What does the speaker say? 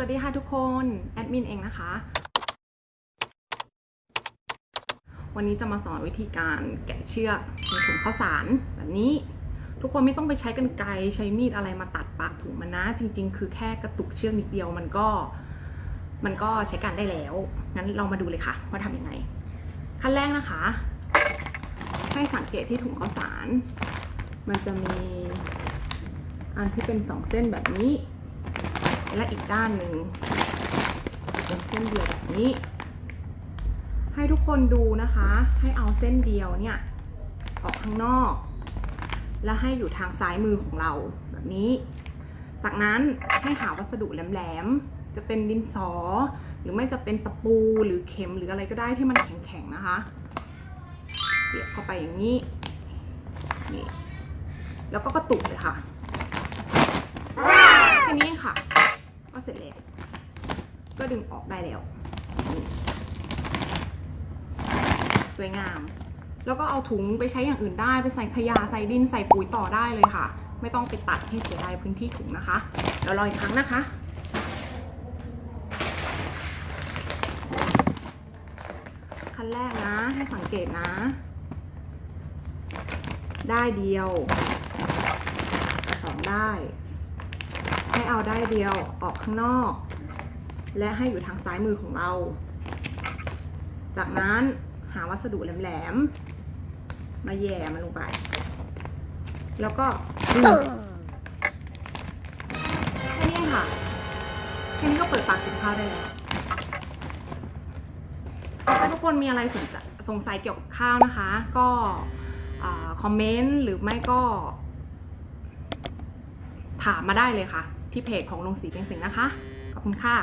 สวัสดีค่ะทุกคน แอดมินเองนะคะ วันนี้จะมาสอนวิธีการแกะเชือกในถุงข้าวสารแบบนี้ ทุกคนไม่ต้องไปใช้กันไกรใช้มีดอะไรมาตัดปากถุงมันนะ จริง ๆ คือแค่กระตุกเชือกนิดเดียวมันก็มันก็ใช้การได้แล้ว งั้นเรามาดูเลยค่ะ ว่าทำยังไง ขั้นแรกนะคะ ให้สังเกตที่ถุงข้าวสาร มันจะมีอันที่เป็นสองเส้นแบบนี้ และอีกด้านหนึ่งเป็นเส้นเดียวแบบนี้ ให้ทุกคนดูนะคะ ให้เอาเส้นเดียวเนี่ยออกข้างนอก และให้อยู่ทางซ้ายมือของเราแบบนี้ จากนั้นให้หาวัสดุแหลมๆจะเป็นดินสอ หรือไม่จะเป็นตะปูหรือเข็มหรืออะไรก็ได้ที่มันแข็งๆนะคะเสียบเข้าไปอย่างนี้นี่แล้วก็กระตุกเลยค่ะ แค่นี้เองค่ะ ก็เสร็จแล้ว ก็ ดึงออกได้แล้วสวยงาม แล้วก็เอาถุงไปใช้อย่างอื่นได้ ไปใส่ขยะใส่ดินใส่ปุ๋ยต่อได้เลยค่ะ ไม่ต้องไปตัดให้เสียดายพื้นที่ถุงนะคะเดี๋ยวรออีกครั้งนะคะขั้นแรกนะให้สังเกตนะ ได้เดียวสองได้ ให้เอาได้เดียวออกข้างนอก และให้อยู่ทางซ้ายมือของเรา จากนั้นหาวัสดุแหลมๆ มาแย่มันลงไป แล้วก็ดึงแค่นี้ค่ะ แค่นี้ก็เปิดปากกินข้าวได้แล้วถ้าทุกคนมีอะไรสงสัยสงสัยเกี่ยวกับข้าวนะคะ ก็คอมเมนต์หรือไม่ก็ ถามมาได้เลยค่ะ ที่เพจของลงสีเป็นสิงนะคะ ขอบคุณค่ะ